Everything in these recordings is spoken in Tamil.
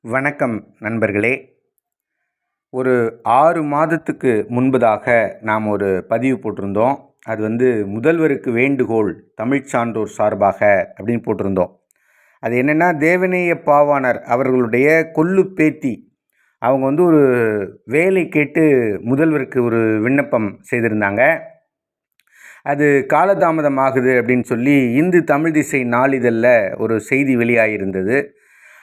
வணக்கம் நண்பர்களே. ஒரு ஆறு மாதத்துக்கு முன்பதாக நாம் ஒரு பதிவு போட்டிருந்தோம். அது வந்து முதல்வருக்கு வேண்டுகோள் தமிழ் சான்றோர் சார்பாக அப்படின்னு போட்டிருந்தோம். அது என்னென்னா தேவநேய பாவாணர் அவர்களுடைய கொல்லு பேத்தி. அவங்க வந்து ஒரு வேலை கேட்டு முதல்வருக்கு ஒரு விண்ணப்பம் செய்திருந்தாங்க. அது காலதாமதம் ஆகுது அப்படின்னு சொல்லி இந்து தமிழ் திசை நாளிதழில் ஒரு செய்தி வெளியாகியிருந்தது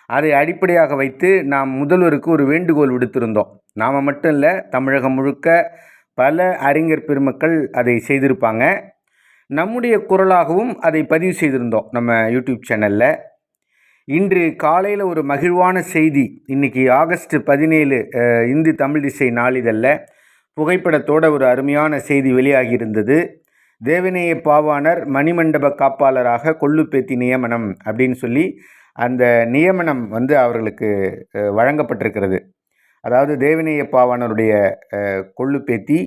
அதை அடிப்படையாக வைத்து நாம் முதல்வருக்கு ஒரு வேண்டுகோள் விடுத்திருந்தோம். நாம் மட்டும் இல்லை தமிழகம் முழுக்க பல அறிஞர் பெருமக்கள் அதை செய்திருப்பாங்க. நம்முடைய குரலாகவும் அதை பதிவு செய்திருந்தோம் நம்ம யூடியூப் சேனலில். இன்று காலையில் ஒரு மகிழ்வான செய்தி இன்றைக்கி ஆகஸ்ட் பதினேழு இந்து தமிழ் திசை நாளிதழில் புகைப்படத்தோட ஒரு அருமையான செய்தி வெளியாகியிருந்தது. தேவநேய பாவாணர் மணிமண்டப காப்பாளராக கொள்ளுப்பேத்தி நியமனம் அப்படின்னு சொல்லி அந்த நியமனம் வந்து அவர்களுக்கு வழங்கப்பட்டிருக்கிறது. அதாவது தேவநேய பாவாணருடைய கொள்ளு கொள்ளுப்பேத்தி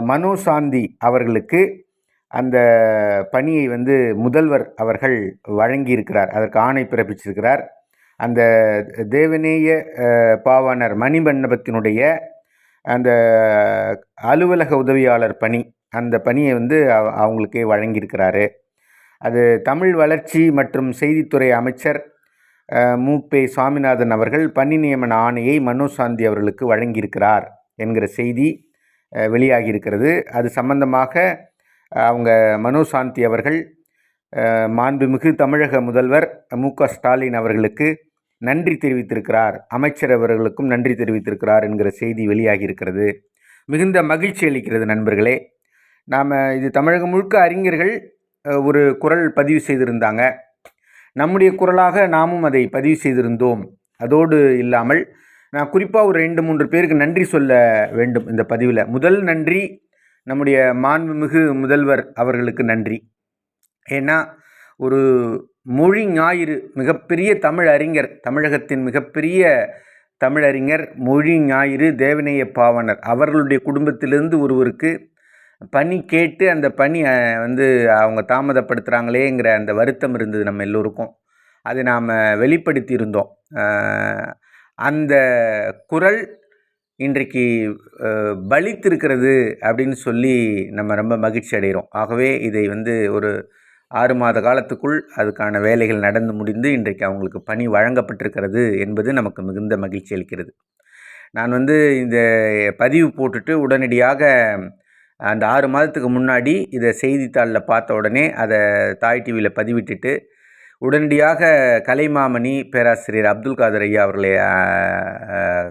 மனோ சாந்தி அவர்களுக்கு அந்த பணியை வந்து முதல்வர் அவர்கள் வழங்கியிருக்கிறார். அதற்கு ஆணை பிறப்பிச்சிருக்கிறார். அந்த தேவநேய பாவாணர் மணிமண்டபத்தினுடைய அந்த அலுவலக உதவியாளர் பணி அந்த பணியை வந்து அவ- அவங்களுக்கே வழங்கியிருக்கிறாரு. அது தமிழ் வளர்ச்சி மற்றும் செய்தித்துறை அமைச்சர் மு. சுவாமிநாதன் அவர்கள் பணி நியமன ஆணையை மனோசாந்தி அவர்களுக்கு வழங்கியிருக்கிறார் என்கிற செய்தி வெளியாகியிருக்கிறது. அது சம்பந்தமாக அவங்க மனோசாந்தி அவர்கள் மாண்புமிகு தமிழக முதல்வர் மு. க. ஸ்டாலின் அவர்களுக்கு நன்றி தெரிவித்திருக்கிறார். அமைச்சர் அவர்களுக்கும் நன்றி தெரிவித்திருக்கிறார் என்கிற செய்தி வெளியாகியிருக்கிறது. மிகுந்த மகிழ்ச்சி அளிக்கிறது நண்பர்களே. நாம் இது தமிழகம் முழுக்க அறிஞர்கள் ஒரு குரல் பதிவு செய்திருந்தாங்க. நம்முடைய குரலாக நாமும் அதை பதிவு செய்திருந்தோம். அதோடு இல்லாமல் நான் குறிப்பாக ஒரு ரெண்டு மூன்று பேருக்கு நன்றி சொல்ல வேண்டும் இந்த பதிவில். முதல் நன்றி நம்முடைய மாண்புமிகு முதல்வர் அவர்களுக்கு நன்றி. ஏன்னா ஒரு மொழி ஞாயிறு மிகப்பெரிய தமிழ் அறிஞர் தமிழகத்தின் மிகப்பெரிய தமிழறிஞர் மொழி ஞாயிறு தேவநேய பாவனர். அவர்களுடைய குடும்பத்திலிருந்து ஒருவருக்கு பணி கேட்டு அந்த பணி வந்து அவங்க தாமதப்படுத்துகிறாங்களேங்கிற அந்த வருத்தம் இருந்தது நம்ம எல்லோருக்கும். அதை நாம் வெளிப்படுத்தி இருந்தோம் அந்த குரல் இன்றைக்கு பலித்திருக்கிறது அப்படின்னு சொல்லி நம்ம ரொம்ப மகிழ்ச்சி அடைகிறோம். ஆகவே இதை வந்து ஒரு ஆறு மாத காலத்துக்குள் அதுக்கான வேலைகள் நடந்து முடிந்து இன்றைக்கு அவங்களுக்கு பணி வழங்கப்பட்டிருக்கிறது என்பது நமக்கு மிகுந்த மகிழ்ச்சி அளிக்கிறது. நான் வந்து இந்த பதிவு போட்டுட்டு உடனடியாக அந்த ஆறு மாதத்துக்கு முன்னாடி இதை செய்தித்தாளில் பார்த்த உடனே அதை தாய் டிவியில் பதிவிட்டுட்டு உடனடியாக கலைமாமணி பேராசிரியர் அப்துல் காதர் ஐயா அவர்களை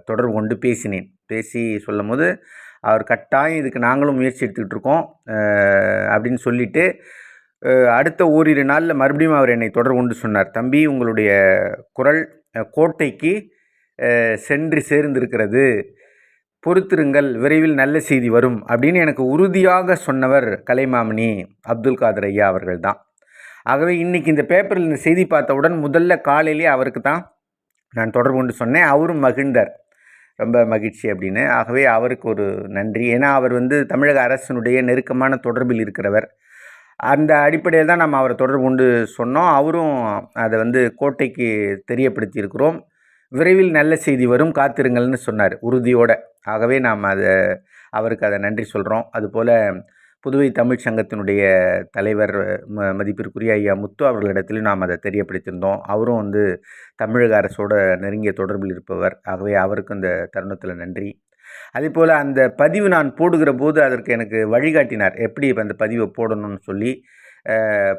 தொடர்பு கொண்டு பேசினேன். பேசி சொல்லும் போது அவர் கட்டாயம் இதுக்கு நாங்களும் முயற்சி எடுத்துக்கிட்டு இருக்கோம் அப்படின்னு சொல்லிட்டு அடுத்த ஓரிரு நாளில் மறுபடியும் அவர் என்னை தொடர்பு கொண்டு சொன்னார். தம்பி உங்களுடைய குரல் கோட்டைக்கு சென்று சேர்ந்திருக்கிறது. பொறுத்திருங்கள் விரைவில் நல்ல செய்தி வரும் அப்படின்னு எனக்கு உறுதியாக சொன்னவர் கலைமாமணி அப்துல் காதர் ஐயா அவர்கள் தான் ஆகவே இன்றைக்கி இந்த பேப்பரில் இந்த செய்தி பார்த்தவுடன் முதல்ல காலையிலேயே அவருக்கு தான் நான் தொடர்பு கொண்டு சொன்னேன். அவரும் மகிழ்ந்தார். ரொம்ப மகிழ்ச்சி அப்படின்னு. ஆகவே அவருக்கு ஒரு நன்றி. ஏன்னா அவர் வந்து தமிழக அரசினுடைய நெருக்கமான தொடர்பில் இருக்கிறவர். அந்த அடிப்படையில் தான் நம்ம அவரை தொடர்பு கொண்டு சொன்னோம். அவரும் அதை வந்து கோட்டைக்கு தெரியப்படுத்தியிருக்கிறோம். விரைவில் நல்ல செய்தி வரும் காத்திருங்கள்னு சொன்னார் உறுதியோடு. ஆகவே நாம் அதை அவருக்கு அதை நன்றி சொல்கிறோம் அதுபோல் புதுவை தமிழ் சங்கத்தினுடைய தலைவர் ம மதிப்பிற்குரிய ஐயா முத்து அவர்களிடத்திலும் நாம் அதை தெரியப்படுத்தியிருந்தோம். அவரும் வந்து தமிழக அரசோட நெருங்கிய தொடர்பில் இருப்பவர். ஆகவே அவருக்கு இந்த தருணத்தில் நன்றி. அதேபோல் அந்த பதிவு நான் போடுகிற போது அதற்கு எனக்கு வழிகாட்டினார். எப்படி இப்போ அந்த பதிவை போடணும்னு சொல்லி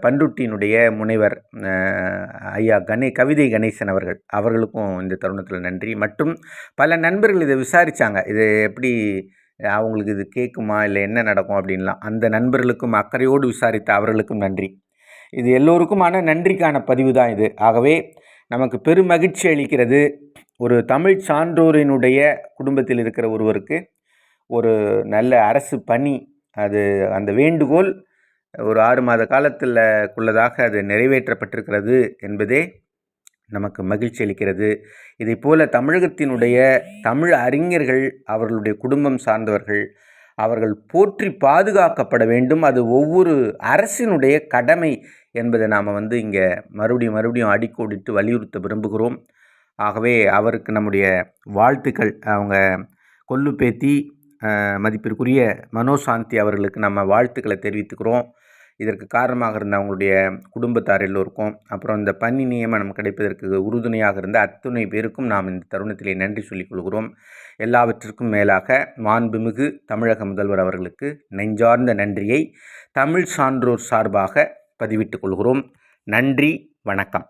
பண்ருட்டியினுடைய முனைவர் ஐயா கணே கவிதை கணேசன் அவர்கள். அவர்களுக்கும் இந்த தருணத்தில் நன்றி. மற்றும் பல நண்பர்கள் இதை விசாரித்தாங்க இது எப்படி அவங்களுக்கு இது கேட்குமா இல்லை என்ன நடக்கும்? அப்படின்லாம். அந்த நண்பர்களுக்கும் அக்கறையோடு விசாரித்த அவர்களுக்கும் நன்றி. இது எல்லோருக்குமான நன்றிக்கான பதிவு தான் இது. ஆகவே நமக்கு பெருமகிழ்ச்சி அளிக்கிறது. ஒரு தமிழ் சான்றோரினுடைய குடும்பத்தில் இருக்கிற ஒருவருக்கு ஒரு நல்ல அரசு பணி அது அந்த வேண்டுகோள் ஒரு ஆறு மாத காலத்தில் குள்ளதாக அது நிறைவேற்றப்பட்டிருக்கிறது என்பதே நமக்கு மகிழ்ச்சி அளிக்கிறது. இதை போல தமிழகத்தினுடைய தமிழ் அறிஞர்கள் அவர்களுடைய குடும்பம் சார்ந்தவர்கள் அவர்கள் போற்றி பாதுகாக்கப்பட வேண்டும். அது ஒவ்வொரு அரசினுடைய கடமை என்பதை நாம் வந்து இங்கே மறுபடியும் மறுபடியும் அடிக்கோடிட்டு வலியுறுத்த விரும்புகிறோம். ஆகவே அவருக்கு நம்முடைய வாழ்த்துக்கள். அவங்க கொல்லு பேத்தி மதிப்பிற்குரிய மனோசாந்தி அவர்களுக்கு நம்ம வாழ்த்துக்களை தெரிவித்துக்கிறோம். இதற்கு காரணமாக இருந்த அவங்களுடைய குடும்பத்தார் எல்லோருக்கும் அப்புறம் இந்த பணி நியமனம் கிடைப்பதற்கு உறுதுணையாக இருந்த அத்துணை பேருக்கும் நாம் இந்த தருணத்திலே நன்றி சொல்லிக் கொள்கிறோம். எல்லாவற்றிற்கும் மேலாக மாண்புமிகு தமிழக முதல்வர் அவர்களுக்கு நெஞ்சார்ந்த நன்றியை தமிழ் சான்றோர் சார்பாக பதிவிட்டுக் கொள்கிறோம். நன்றி வணக்கம்.